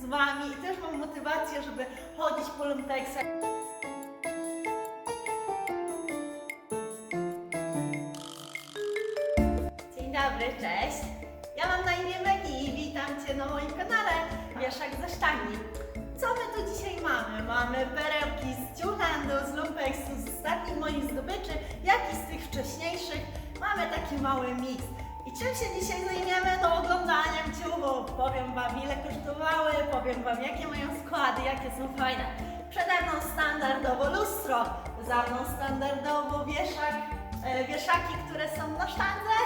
z Wami i też mam motywację, żeby chodzić po lumpeksach. Dzień dobry, cześć. Ja mam na imię Megi i witam Cię na moim kanale Wieszak ze sztangi. Co my tu dzisiaj mamy? Mamy perełki z Ciuhandu, z Lumpeksu, z ostatnich moich zdobyczy, jak i z tych wcześniejszych. Mamy taki mały miks. I czym się dzisiaj zajmiemy? No oglądaniem ciuchów. Powiem Wam ile kosztowały, powiem Wam jakie mają składy, jakie są fajne. Przede mną standardowo lustro, za mną standardowo wieszak, e, wieszaki, które są na sztandze,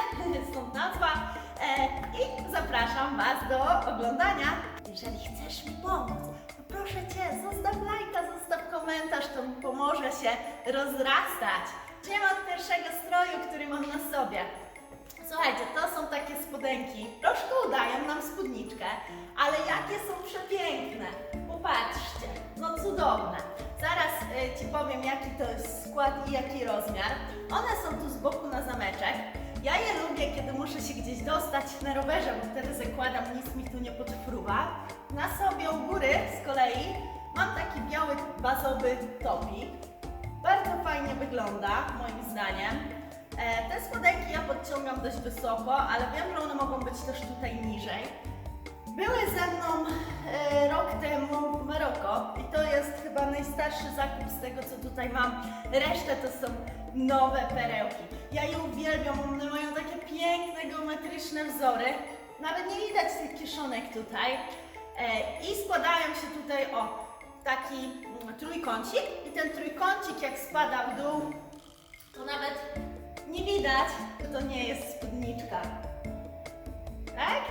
stąd nazwa. E, I zapraszam Was do oglądania. Jeżeli chcesz mi pomóc, to proszę Cię, zostaw lajka, zostaw komentarz, to mi pomoże się rozrastać. Zaczniemy od pierwszego stroju, który mam na sobie. Słuchajcie, to są takie spodenki. Troszkę udają nam spódniczkę, ale jakie są przepiękne. Popatrzcie, no cudowne. Zaraz y, Ci powiem, jaki to jest skład i jaki rozmiar. One są tu z boku na zameczek. Ja je lubię, kiedy muszę się gdzieś dostać na rowerze, bo wtedy zakładam, nic mi tu nie podfruwa. Na sobie u góry z kolei mam taki biały bazowy topik. Bardzo fajnie wygląda, moim zdaniem. E, te spodenki ja podciągam dość wysoko, ale wiem, że one mogą być też tutaj niżej. Były ze mną e, rok temu w Maroko i to jest chyba najstarszy zakup z tego, co tutaj mam. Resztę to są nowe perełki. Ja je uwielbiam, one mają takie piękne, geometryczne wzory. Nawet nie widać tych kieszonek tutaj. E, I składają się tutaj o taki mm, trójkącik i ten trójkącik jak spada w dół, to nawet nie widać, że to nie jest spódniczka. Tak?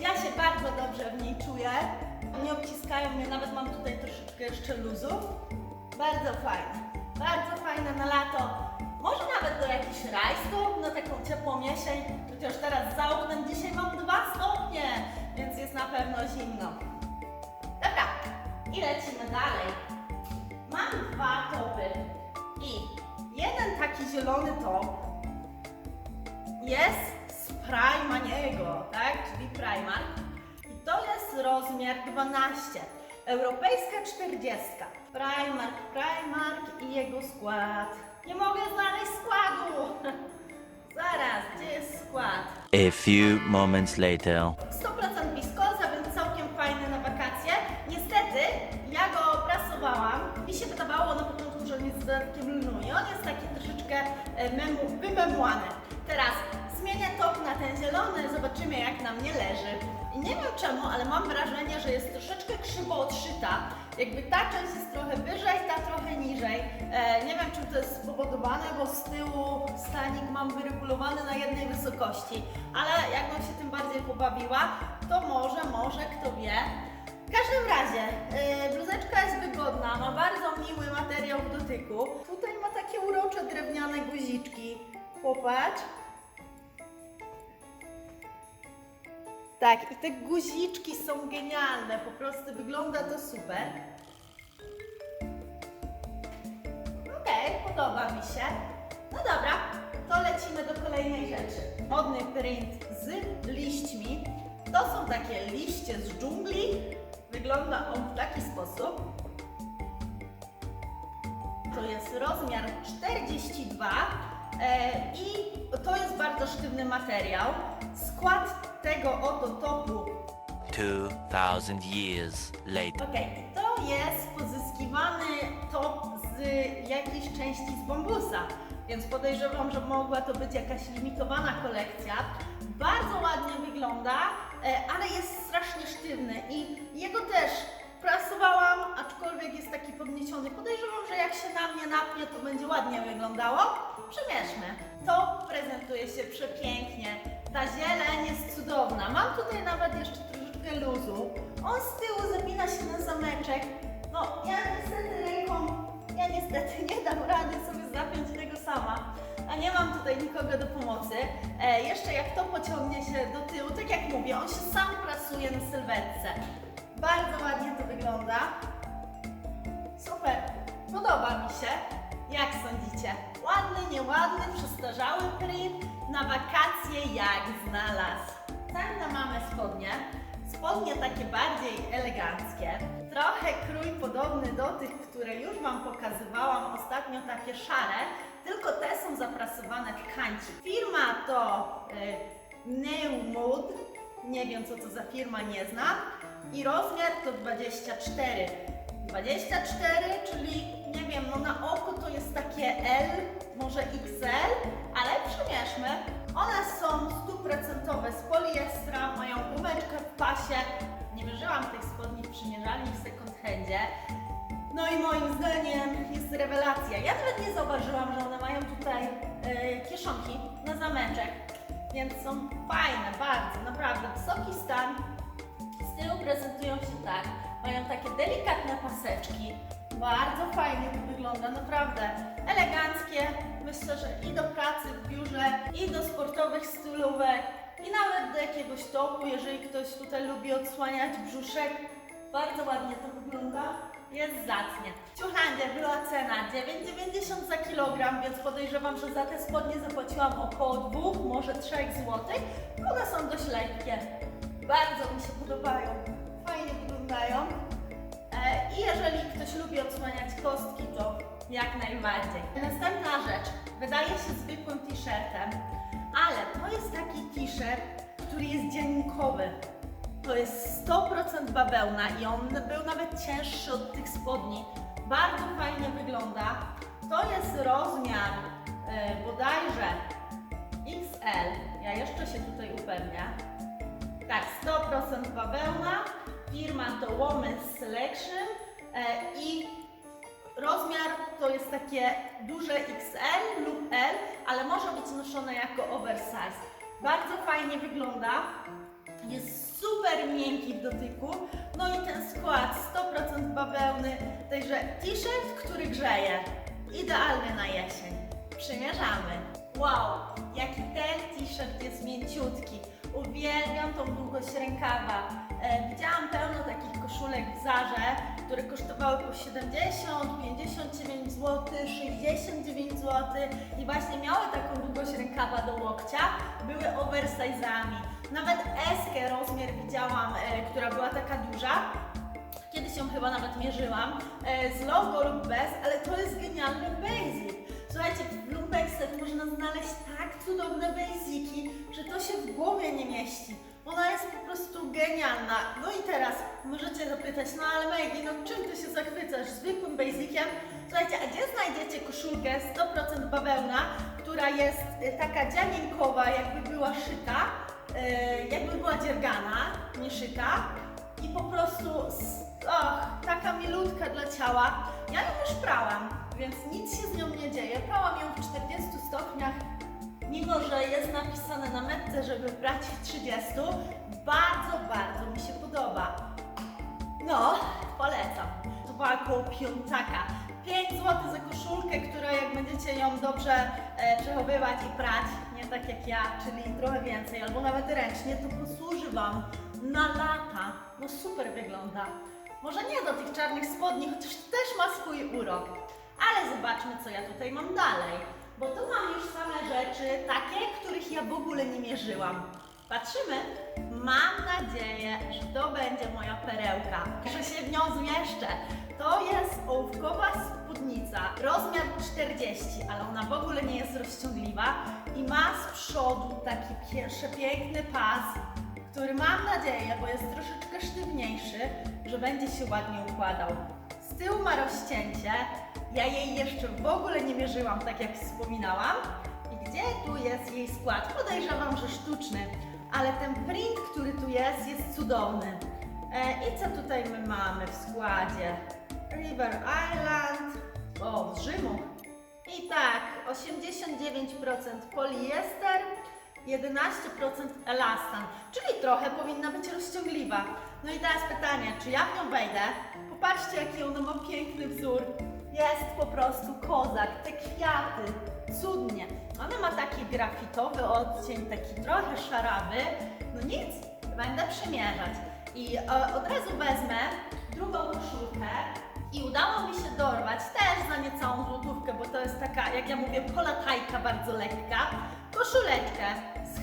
Ja się bardzo dobrze w niej czuję. Nie obciskają mnie, nawet mam tutaj troszeczkę jeszcze luzu. Bardzo fajne. Bardzo fajne na lato. Może nawet do jakichś rajstop, na taką ciepłą jesień. Chociaż teraz za oknem dzisiaj mam 2 stopnie, więc jest na pewno zimno. Dobra, i lecimy dalej. Mam dwa topy i jeden taki zielony top jest z Primaniego, tak? Czyli Primark. I to jest rozmiar 12. Europejska 40. Primark, Primark i jego skład. Nie mogę znaleźć składu. Zaraz, gdzie jest skład? A few moments later. 100% wiskoza, więc całkiem fajny na wakacje. Niestety, ja go prasowałam. Mi się wydawało na początku, że on jest z dodatkiem i on jest taki troszeczkę e, memu, wymemłany. Teraz zmienię top na ten zielony, zobaczymy jak na mnie leży. I nie wiem czemu, ale mam wrażenie, że jest troszeczkę krzywo odszyta. Jakby ta część jest trochę wyżej, ta trochę niżej. E, nie wiem, czy to jest spowodowane, bo z tyłu stanik mam wyregulowany na jednej wysokości. Ale jakbym się tym bardziej pobawiła, to może, może, kto wie. W każdym razie, yy, bluzeczka jest wygodna, ma bardzo miły materiał w dotyku. Tutaj ma takie urocze drewniane guziczki. Popatrz. Tak, i te guziczki są genialne, po prostu wygląda to super. Okej, podoba mi się. No dobra, to lecimy do kolejnej rzeczy. Modny print z liśćmi. To są takie liście z dżungli. Wygląda on w taki sposób. To jest rozmiar 42 e, i to jest bardzo sztywny materiał. Skład tego oto topu 2000 years later. Okej, to jest pozyskiwany top z jakiejś części z bambusa, więc podejrzewam, że mogła to być jakaś limitowana kolekcja. Bardzo ładnie wygląda, ale jest strasznie sztywny i jego też prasowałam, aczkolwiek jest taki podniesiony. Podejrzewam, że jak się na mnie napnie, to będzie ładnie wyglądało. Przymierzmy. To prezentuje się przepięknie. Ta zieleń jest cudowna. Mam tutaj nawet jeszcze troszeczkę luzu. On z tyłu zapina się na zameczek. No, ja niestety ja niestety nie dam rady sobie zapiąć tego sama. A nie mam tutaj nikogo do pomocy. E, jeszcze jak to pociągnie się do tyłu, tak jak mówię, on się sam prasuje na sylwetce. Bardzo ładnie to wygląda. Super, podoba mi się. Jak sądzicie? Ładny, nieładny, przestarzały print na wakacje jak znalazł. Następne mamy spodnie. Spodnie takie bardziej eleganckie. Trochę krój podobny do tych, które już Wam pokazywałam ostatnio, takie szare, tylko te są zaprasowane w kanci. Firma to y, Neumod, nie wiem co to za firma, nie znam. I rozmiar to 24. 24, czyli nie wiem, no na oko to jest takie L, może XL, ale przymierzmy. One są stuprocentowe z poliestra, mają gumeczkę w pasie. Nie mierzyłam tych spodni w przymierzalni w second handzie. No i moim zdaniem jest rewelacja. Ja nawet nie zauważyłam, że one mają tutaj e, kieszonki na zameczek, więc są fajne, bardzo, naprawdę. Wysoki stan, z tyłu prezentują się tak. Mają takie delikatne paseczki. Bardzo fajnie to wygląda, naprawdę. Eleganckie. Myślę, że i do pracy w biurze, i do sportowych stylówek, i nawet do jakiegoś topu, jeżeli ktoś tutaj lubi odsłaniać brzuszek. Bardzo ładnie to wygląda. Jest zacnie. W Ciuchlandzie była cena 9,90 za kilogram, więc podejrzewam, że za te spodnie zapłaciłam około 2, może 3 zł. One są dość lekkie. Bardzo mi się podobają. Fajnie wyglądają. E, I jeżeli ktoś lubi odsłaniać kostki, to jak najbardziej. Następna rzecz. Wydaje się zwykłym t-shirtem, ale to jest taki t-shirt, który jest dzienninkowy. To jest 100% bawełna i on był nawet cięższy od tych spodni. Bardzo fajnie wygląda. To jest rozmiar e, bodajże XL. Ja jeszcze się tutaj upewnię. Tak, 100% bawełna. Firma to Women's Selection e, i rozmiar to jest takie duże XL lub L, ale może być noszone jako oversize. Bardzo fajnie wygląda. Jest super miękki w dotyku. No i ten skład 100% bawełny, także t-shirt, który grzeje. Idealny na jesień. Przymierzamy. Wow, jaki ten t-shirt jest mięciutki. Uwielbiam tą długość rękawa. E, widziałam pełno takich koszulek w Zarze, które kosztowały po 70, 59 zł, 69 zł i właśnie miały taką długość rękawa do łokcia, były oversize'ami. Nawet eskę rozmiar widziałam, e, która była taka duża, Kiedyś ją chyba nawet mierzyłam, e, z logo lub bez, ale to jest genialny basic. Słuchajcie, w Lumpeksach można znaleźć tak cudowne basiki, że to się w głowie nie mieści. Ona jest po prostu genialna. No i teraz możecie zapytać, no ale Maggie, no czym ty się zachwycasz? Zwykłym basiciem? Słuchajcie, a gdzie znajdziecie koszulkę 100% bawełna, która jest e, taka dzianinkowa, jakby była szyta, e, jakby była dziergana, nie szyta, i po prostu, och, taka milutka dla ciała. Ja ją już prałam, więc nic się z nią nie dzieje. Prałam ją w 40 stopniach, mimo że jest napisane na metce, żeby brać w 30. Bardzo, bardzo mi się podoba. No, polecam. To była około piątaka. 5 zł za koszulkę, która jak będziecie ją dobrze e, przechowywać i prać, nie tak jak ja, czyli trochę więcej, albo nawet ręcznie, to posłuży Wam na lata. No super wygląda. Może nie do tych czarnych spodni, chociaż też ma swój urok. Ale zobaczmy, co ja tutaj mam dalej. Bo tu mam już same rzeczy, takie, których ja w ogóle nie mierzyłam. Patrzymy. Mam nadzieję, że to będzie moja perełka, że się w nią zmieszczę. To jest ołówkowa spódnica, rozmiar 40, ale ona w ogóle nie jest rozciągliwa i ma z przodu taki przepiękny pas, który mam nadzieję, bo jest troszeczkę sztywniejszy, że będzie się ładnie układał. Z tyłu ma rozcięcie, ja jej jeszcze w ogóle nie mierzyłam, tak jak wspominałam. I gdzie tu jest jej skład? Podejrzewam, że sztuczny, ale ten print, który tu jest, jest cudowny. E, I co tutaj my mamy w składzie? River Island, o, z Rzymu. I tak, 89% poliester, 11% elastan, czyli trochę powinna być rozciągliwa. No i teraz pytanie, czy ja w nią wejdę? Popatrzcie, jaki ona ma piękny wzór. Jest po prostu kozak, te kwiaty, cudnie. Ona ma taki grafitowy odcień, taki trochę szarawy. No nic, będę przymierzać. I e, od razu wezmę drugą koszulkę i udało mi się dorwać też za niecałą złotówkę, bo to jest taka, jak ja mówię, polatajka bardzo lekka, koszuleczkę z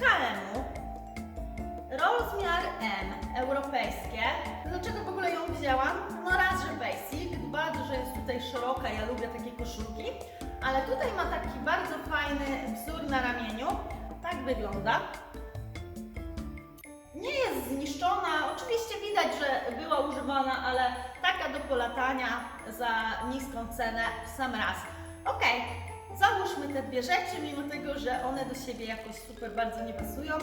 Rozmiar M, europejskie. Dlaczego w ogóle ją wzięłam? No raz, że basic, dwa, że jest tutaj szeroka, ja lubię takie koszulki, ale tutaj ma taki bardzo fajny wzór na ramieniu. Tak wygląda. Nie jest zniszczona, oczywiście widać, że była używana, ale taka do polatania za niską cenę w sam raz. Ok, załóżmy te dwie rzeczy, mimo tego, że one do siebie jakoś super bardzo nie pasują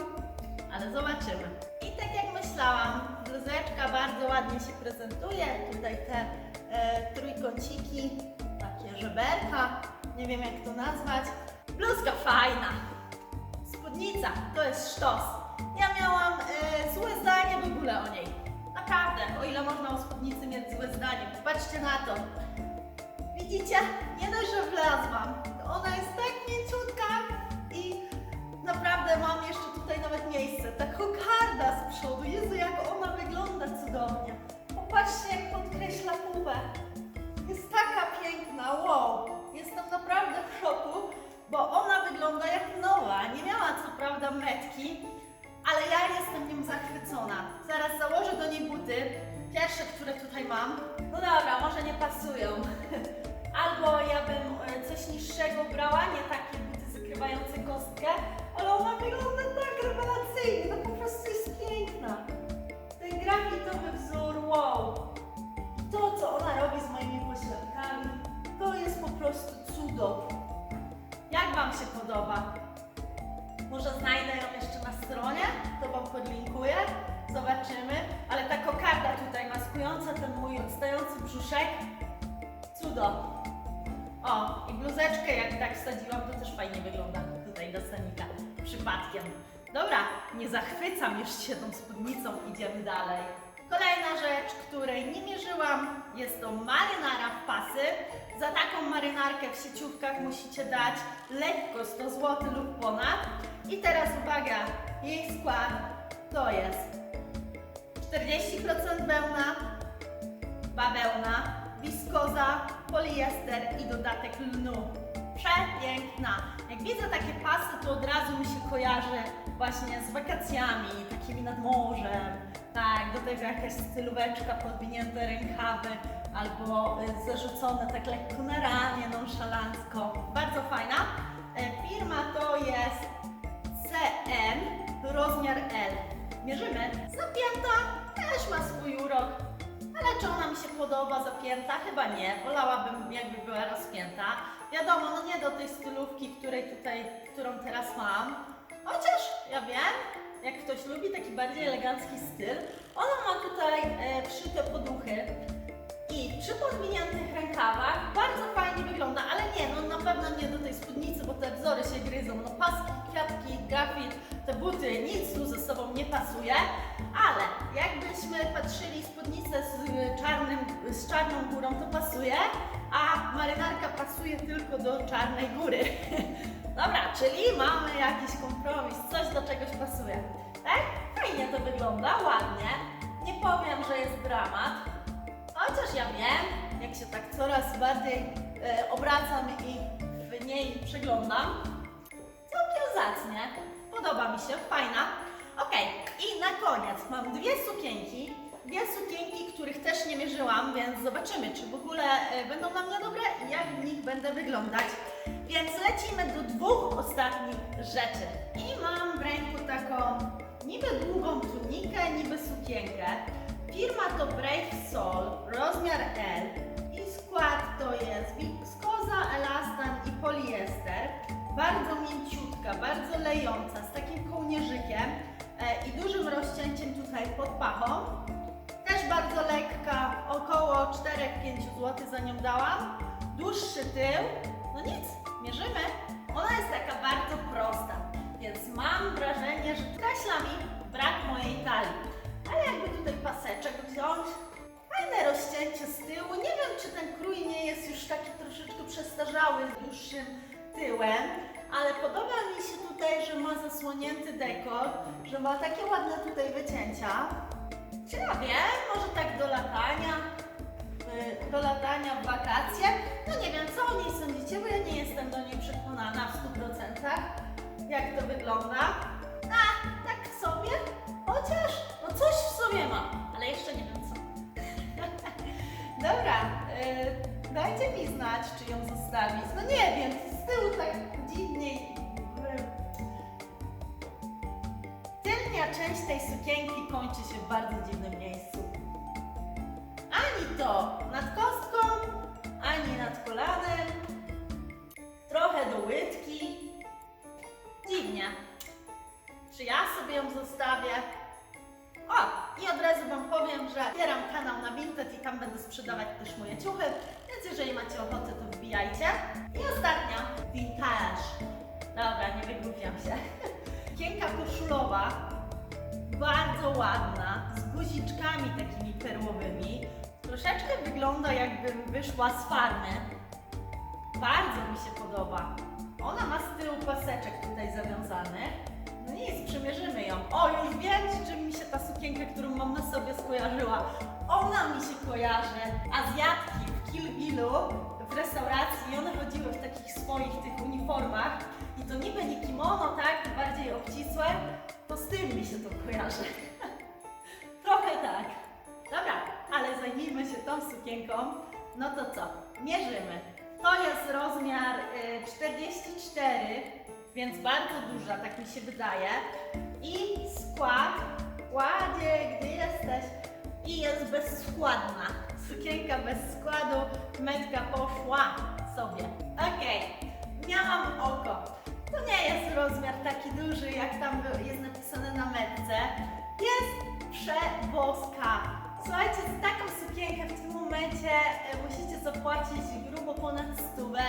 ale zobaczymy. I tak jak myślałam, bluzeczka bardzo ładnie się prezentuje. Tutaj te e, trójkąciki, takie żeberka, nie wiem jak to nazwać. Bluzka fajna. Spódnica to jest sztos. Ja miałam e, złe zdanie w ogóle o niej. Naprawdę, o ile można o spódnicy mieć złe zdanie. Popatrzcie na to. Widzicie? Nie dość, że wlazłam. Ona jest tak mięciutka i naprawdę mam jeszcze nawet miejsce. Ta kokarda z przodu. Jezu, jak ona wygląda cudownie. Popatrzcie, jak podkreśla pupę. Jest taka piękna, wow. Jestem naprawdę w szoku, bo ona wygląda jak nowa. Nie miała co prawda metki, ale ja jestem nią zachwycona. Zaraz założę do niej buty. Pierwsze, które tutaj mam. No dobra, może nie pasują. Albo ja bym e, coś niższego brała, nie takie buty zakrywające kostkę, ale ona wygląda tak rewelacyjnie, no po prostu jest piękna. Ten grafitowy wzór, wow. To, co ona robi z moimi pośladkami, to jest po prostu cudo. Jak Wam się podoba? Może znajdę ją jeszcze na stronie, to Wam podlinkuję, zobaczymy. Ale ta kokarda tutaj maskująca ten mój odstający brzuszek, cudo. O, i bluzeczkę jak tak wsadziłam, to też fajnie wygląda tutaj do stanika, przypadkiem. Dobra, nie zachwycam już się tą spódnicą, idziemy dalej. Kolejna rzecz, której nie mierzyłam, jest to marynara w pasy. Za taką marynarkę w sieciówkach musicie dać lekko 100 zł lub ponad. I teraz uwaga, jej skład to jest 40% wełna, bawełna, wiskoza, poliester i dodatek lnu. Przepiękna. Jak widzę takie pasy, to od razu mi się kojarzy właśnie z wakacjami, takimi nad morzem. Tak, do tego jakaś stylóweczka, podwinięte rękawy albo y, zarzucone tak lekko na ramię, nonszalancko. Bardzo fajna. E, Firma to jest CN, rozmiar L. Mierzymy. Zapięta też ma swój urok. Ale czy ona mi się podoba zapięta? Chyba nie. Wolałabym jakby była rozpięta. Wiadomo, no nie do tej stylówki, której tutaj, którą teraz mam. Chociaż ja wiem, jak ktoś lubi taki bardziej elegancki styl, ona ma tutaj e, wszyte poduchy i przy podwiniętych rękawach bardzo fajnie wygląda, ale nie, no pewno nie do tej spódnicy, bo te wzory się gryzą. No paski, kwiatki, grafit, te buty, nic tu ze sobą nie pasuje, ale jakbyśmy patrzyli spódnicę z y, czarnym, z czarną górą, to pasuje, a marynarka pasuje tylko do czarnej góry. Dobra, czyli mamy jakiś kompromis, coś do czegoś pasuje. Tak? Fajnie to wygląda, ładnie. Nie powiem, że jest dramat, Chociaż ja wiem, jak się tak coraz bardziej e, obracam i niej przeglądam, całkiem zacnie. Podoba mi się, fajna. Okej, i na koniec mam dwie sukienki. Dwie sukienki, których też nie mierzyłam, więc zobaczymy, czy w ogóle e, będą na mnie dobre i jak w nich będę wyglądać. Więc lecimy do dwóch ostatnich rzeczy. I mam w ręku taką niby długą tunikę, niby sukienkę. Firma to Brave Soul, rozmiar L i skład to jest wiskoza, elastan i poliester. Bardzo mięciutka, bardzo lejąca, z takim kołnierzykiem e, i dużym rozcięciem tutaj pod pachą. Też bardzo lekka, około 4-5 zł za nią dałam. Dłuższy tył, no nic, mierzymy. Ona jest taka bardzo prosta, więc mam wrażenie, że kreśla mi brak mojej talii. Ale jakby tutaj paseczek wziąć, fajne rozcięcie z tyłu. Nie wiem, czy ten krój nie jest już taki troszeczkę przestarzały z dłuższym tyłem, ale podoba mi się tutaj, że ma zasłonięty dekor, że ma takie ładne tutaj wycięcia. Czy ja wiem, może tak do latania, y, do latania w wakacje. No nie wiem, co o niej sądzicie, bo ja nie jestem do niej przekonana w 100%, jak to wygląda. A, tak w sobie, chociaż, no coś w sobie ma, ale jeszcze nie wiem co. Dobra, y, dajcie mi znać, postawić? No nie wiem, z tyłu tak dziwnie. y, Tylnia część tej sukienki kończy się w bardzo dziwnym miejscu. Ani to nad kostką, ani nad kolanem. Trochę do łydki. Dziwnie. Czy ja sobie ją zostawię? O, i od razu Wam powiem, że otwieram kanał na Vinted i tam będę sprzedawać też moje ciuchy, macie ochotę, to wbijajcie. I ostatnia, vintage. Dobra, nie wygłupiam się. Kienka koszulowa, bardzo ładna, z guziczkami takimi perłowymi. Troszeczkę wygląda jakbym wyszła z farmy. Bardzo mi się podoba. Ona ma z tyłu paseczek tutaj zawiązany. No nic, przymierzymy ją. O, już wiem, czym mi się ta sukienka, którą mam na sobie skojarzyła. Ona mi się kojarzy. Azjatki Billu w restauracji i one chodziły w takich swoich tych uniformach. I to niby nie kimono, tak? Bardziej obcisłe. To z tym mi się to kojarzy. Trochę tak. Dobra, ale zajmijmy się tą sukienką. No to co? Mierzymy. To jest rozmiar y, 44, więc bardzo duża, tak mi się wydaje. I skład, kładzie, gdzie jesteś? I jest bezskładna. Sukienka bez składu, metka poszła sobie. Okej, miałam oko. To nie jest rozmiar taki duży, jak tam jest napisane na metce. Jest przeboska. Słuchajcie, za taką sukienkę w tym momencie e, musicie zapłacić grubo ponad stówę.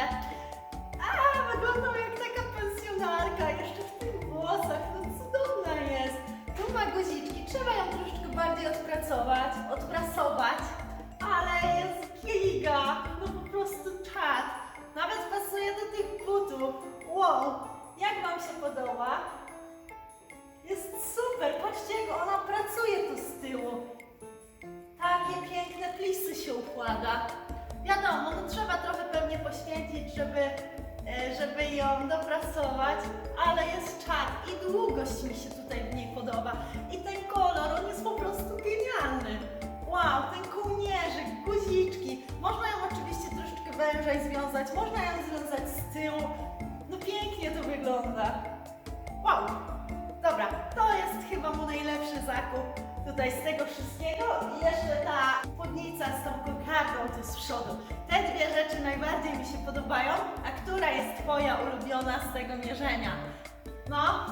A, wyglądam jak taka pensjonarka, jeszcze w tych włosach, no cudowna jest. Tu ma guziczki, trzeba ją troszeczkę bardziej odpracować, odprasować, ale jest giga, no po prostu czad. Nawet pasuje do tych butów. Wow, jak Wam się podoba? Jest super, patrzcie jak ona pracuje tu z tyłu. Takie piękne plisy się układa. Wiadomo, no trzeba trochę pewnie poświęcić, żeby, e, żeby ją dopracować, ale jest czad i długość mi się tutaj w niej podoba. Tutaj z tego wszystkiego i jeszcze ta spódnica z tą kokardą tu z przodu. Te dwie rzeczy najbardziej mi się podobają, a która jest Twoja ulubiona z tego mierzenia? No,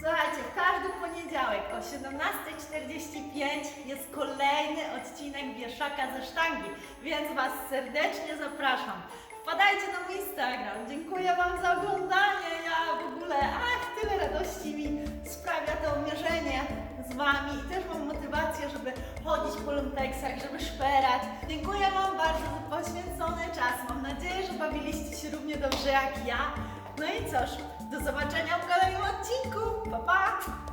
słuchajcie, każdy poniedziałek o 17.45 jest kolejny odcinek Wieszaka ze sztangi, więc Was serdecznie zapraszam. Wpadajcie na mój Instagram. Dziękuję Wam za oglądanie. Ja w ogóle, ach, tyle radości mi sprawia to mierzenie z Wami i też mam motywację, żeby chodzić po lumpeksach, żeby szperać. Dziękuję Wam bardzo za poświęcony czas. Mam nadzieję, że bawiliście się równie dobrze jak ja. No i cóż, do zobaczenia w kolejnym odcinku. Pa, pa!